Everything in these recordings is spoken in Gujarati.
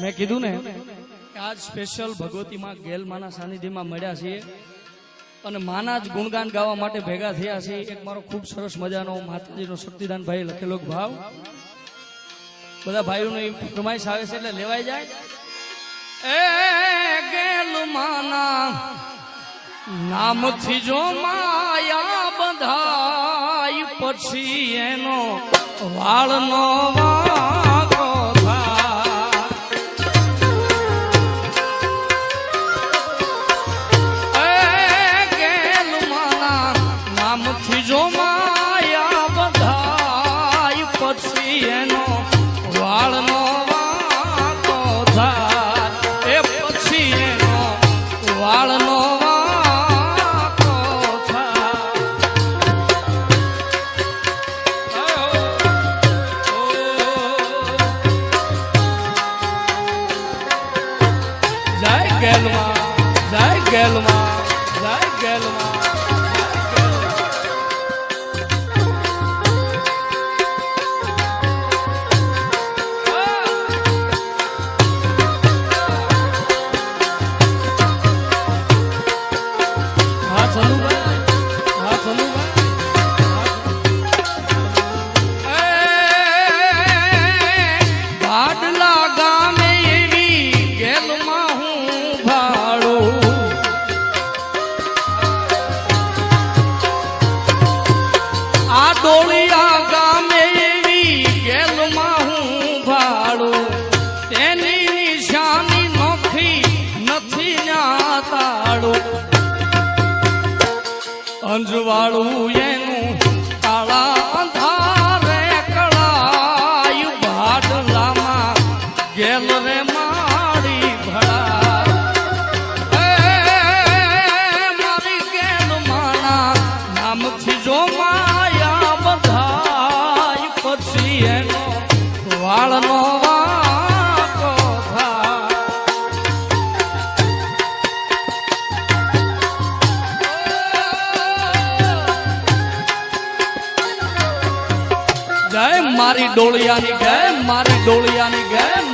મેં કીધું ને આજ સ્પેશિયલ ભગવતી માં ગેલ માના સાનિધ્યમાં મળ્યા છીએ અને માના જ ગુણગાન ગાવા માટે ભેગા થયા છે એક મારો ખૂબ સરસ મજાનો માતાજીનો શક્તિદાન ભાઈ લખેલો ભાવ. બધા ભાઈઓને એ ફરમાઈશ આવે છે એટલે લેવાઈ જાય. એ ગેલ માના નામથી જો માયા બંધાય પછી એનો વાળનો વાંકો જય ગેલમાં જય ગેલમાં જય અંજવાળું એનું કાળા અંધારે કળાયું ભાડલામાં ગેલ રે મારી ભળા મારી ગેલ માણા નામથી જો માયા બધાય પછી એનો વાળનો મારી ડોળિયાની ગય મારી ડોળિયાની ગય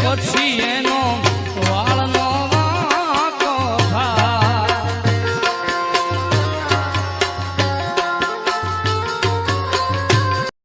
Cause she